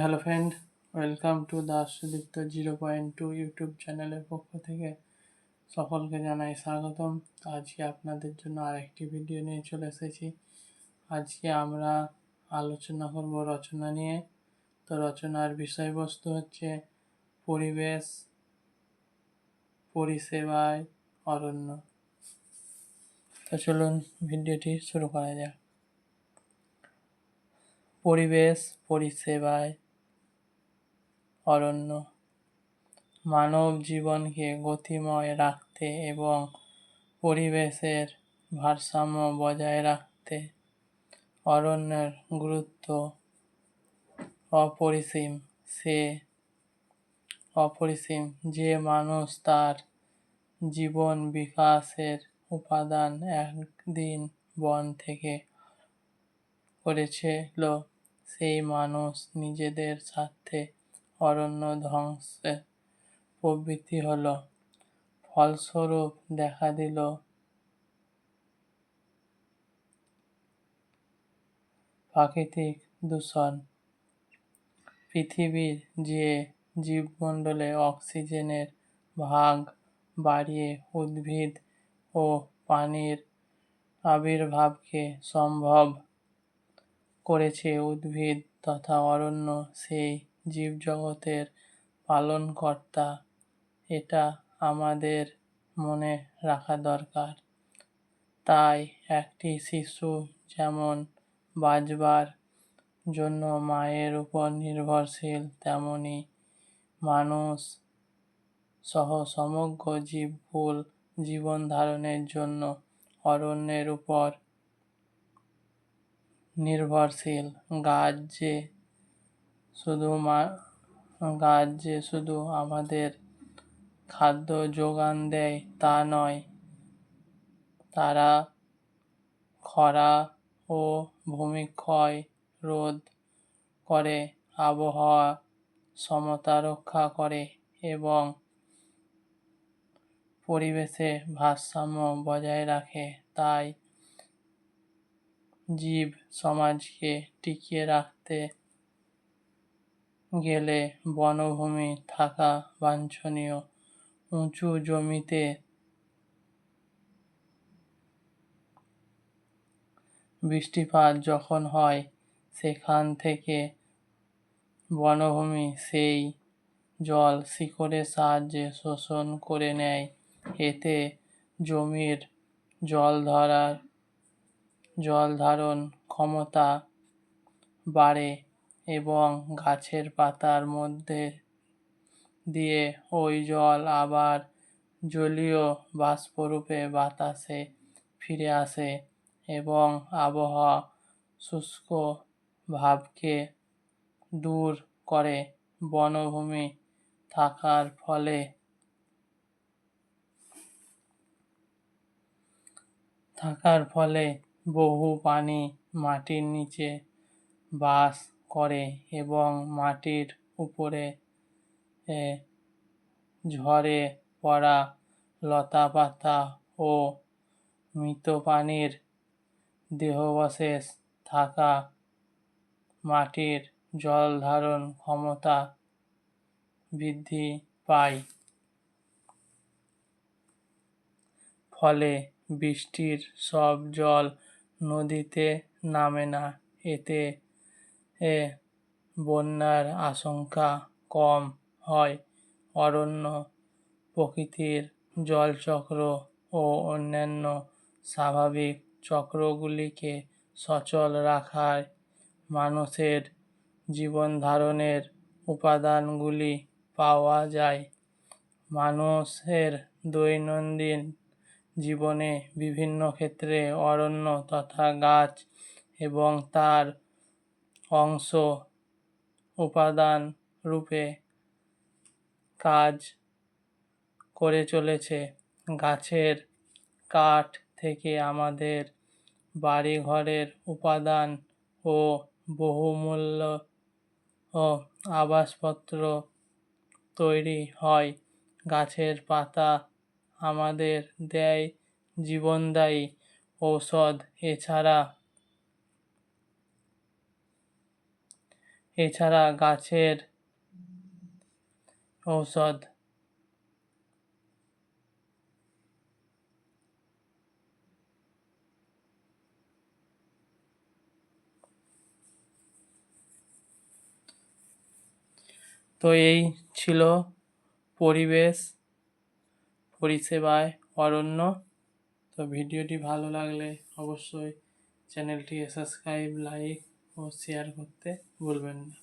Hello friend welcome to Das Sudipta zero point two YouTube চ্যানেলের পক্ষ থেকে সকলকে জানাই স্বাগতম। আজকে আপনাদের জন্য আরেকটি ভিডিও নিয়ে চলে এসেছি। আজকে আমরা আলোচনা করব রচনা নিয়ে। তো রচনার বিষয়বস্তু হচ্ছে পরিবেশ, পরিষেবায় অরণ্য। তো চলুন ভিডিওটি শুরু করা যাক। পরিবেশ, পরিষেবায় অরণ্য। মানব জীবনকে গতিময় রাখতে এবং পরিবেশের ভারসাম্য বজায় রাখতে অরণ্যের গুরুত্ব অপরিসীম। সে অপরিসীম যে মানুষ তার জীবন বিকাশের উপাদান একদিন বন থেকে করেছিল, সেই মানুষ নিজেদের স্বার্থে অরণ্য ধ্বংসে প্রবৃত্তি হল, ফলস্বরূপ দেখা দিল। প্রাকৃতিক দূষণ, পৃথিবীর যে জীবমণ্ডলে অক্সিজেনের ভাগ বাড়িয়ে উদ্ভিদ ও পানির আবির্ভাবকে সম্ভব করেছে উদ্ভিদ তথা অরণ্য, সেই জীবজগতের পালনকর্তা, এটা আমাদের মনে রাখা দরকার। তাই একটি শিশু যেমন বাঁচবার জন্য মায়ের উপর নির্ভরশীল, তেমনি মানুষ সহ সমগ্র জীবকুল জীবন ধারণের জন্য অরণ্যের উপর নির্ভরশীল। গাছ যে শুধু গাছ যে শুধু আমাদের খাদ্য যোগান দেয় তা নয়, তারা খরা ও ভূমিক্ষয় রোধ করে, আবহাওয়া সমতা রক্ষা করে এবং পরিবেশে ভারসাম্য বজায় রাখে। তাই জীব সমাজকে টিকিয়ে রাখতে গেলে বনভূমি থাকা বাঞ্ছনীয়। উঁচু জমিতে বৃষ্টিপাত যখন হয়, সেখান থেকে বনভূমি সেই জল শিকড়ের সাহায্যে শোষণ করে নেয়। এতে জমির জল ধরার, জল ধারণ ক্ষমতা বাড়ে। এবং গাছের পাতার মধ্যে দিয়ে ওই জল আবার জলীয় বাষ্পরূপে বাতাসে ফিরে আসে এবং আবহাওয়া শুষ্ক ভাবকে দূর করে। বনভূমি থাকার ফলে থাকার ফলে বহু প্রাণী মাটির নিচে বাস করে এবং মাটির উপরে ঝরে পড়া লতাপাতা ও মৃত প্রাণীর দেহাবশেষ থাকা মাটির জল ধারণ ক্ষমতা বৃদ্ধি পায়। ফলে বৃষ্টির সব জল নদীতে নামে না, এতে এ বন্যার আশঙ্কা কম হয়। অরণ্য, প্রকৃতির জলচক্র ও অন্যান্য স্বাভাবিক চক্রগুলিকে সচল রাখায় মানুষের জীবনধারণের উপাদানগুলি পাওয়া যায়। মানুষের দৈনন্দিন জীবনে বিভিন্ন ক্ষেত্রে অরণ্য তথা গাছ এবং তার অংশ, উপাদান রূপে কাজ করে চলেছে। গাছের কাঠ থেকে আমাদের বাড়িঘরের উপাদান ও বহুমূল্য ও আবাসপত্র তৈরি হয়। গাছের পাতা আমাদের দেয় জীবনদায়ী ঔষধ। এছাড়া এছাড়া গাছের ঔষধ। তো এই ছিল পরিবেশ, পরিষেবায় অরণ্য। তো ভিডিওটি ভালো লাগলে অবশ্যই চ্যানেলটি সাবস্ক্রাইব, লাইক ও শেয়ার করতে ভুলবেন না।